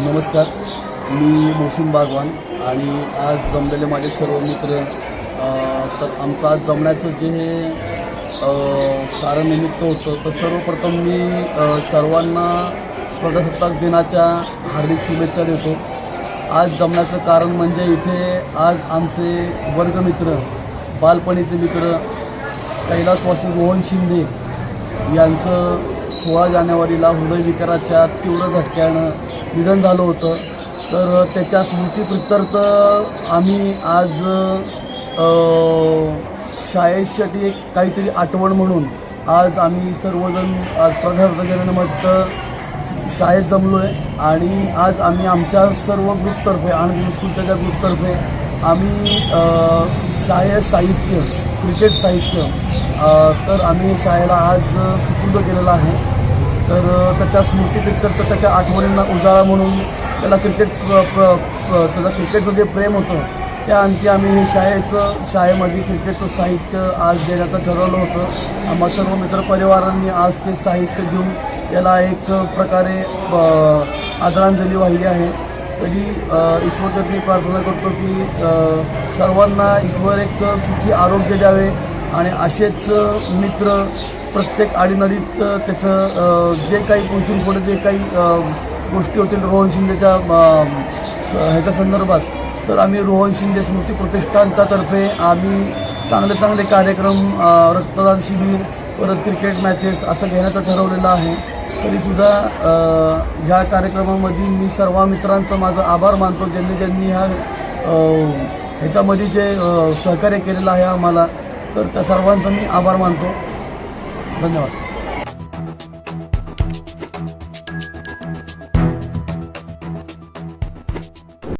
नमस्कार. मी मोहसिन बागवान आणि आज जमलेले माझे सर्व मित्र तर आमचं आज जमण्याचं जे हे कारण निमित्त होतं तर सर्वप्रथम मी सर्वांना प्रजासत्ताक दिनाच्या हार्दिक शुभेच्छा देतो. आज जमण्याचं कारण म्हणजे इथे आज आमचे वर्गमित्र बालपणीचे मित्र कैलासवासी रोहन शिंदे यांचं सोळा जानेवारीला हृदयविकाराच्या तीव्र झटक्यानं निधन झालं होतं. तर त्याच्या स्मृतीप्रित्यर्थ आम्ही आज शाळेसाठी एक काहीतरी आठवण म्हणून आज आम्ही सर्वजण आज प्रजासत्ताक शाळेत जमलो आहे आणि आज आम्ही आमच्या सर्व ग्रुपतर्फे आणि स्कूलच्या ग्रुपतर्फे आम्ही अ, शाळेत साहित्य क्रिकेट साहित्य तर आम्ही शाळेला आज सुपूर्द केलेलं आहे. तर त्याच्या त्याच्या स्मृतीप्रित्यर्थ त्याच्या आठवणींना उजाळा म्हणून त्याला क्रिकेट प्र- क्रिकेटचं जे प्रेम होतं त्या आणखी आम्ही हे शाळेचं शाळेमध्ये क्रिकेटचं साहित्य आज देण्याचं ठरवलं होतं. आम्हा सर्व मित्रपरिवारांनी आज ते साहित्य घेऊन याला एक प्रकारे आदरांजली वाहिली आहे. तरी अ, मी प्रार्थना करतो की सर्वांना ईश्वर एक सुखी आरोग्य द्यावे आणि असेच मित्र प्रत्येक आडीनडीत त्याचं जे काही इथून पुढे जे काही गोष्टी होतील रोहन शिंदेच्या स- ह्याच्या संदर्भात तर आम्ही रोहन शिंदे स्मृती प्रतिष्ठानतर्फे आम्ही चांगले चांगले कार्यक्रम रक्तदान शिबिर परत क्रिकेट मॅचेस असं घेण्याचं ठरवलेलं आहे. तरीसुद्धा ह्या कार्यक्रमामध्ये मी सर्व मित्रांचं माझं आभार मानतो ज्यांनी ज्यांनी ह्या ह्याच्यामध्ये जे सहकार्य केलेलं आहे आम्हाला तर त्या सर्वांचा मी आभार मानतो. धन्यवाद.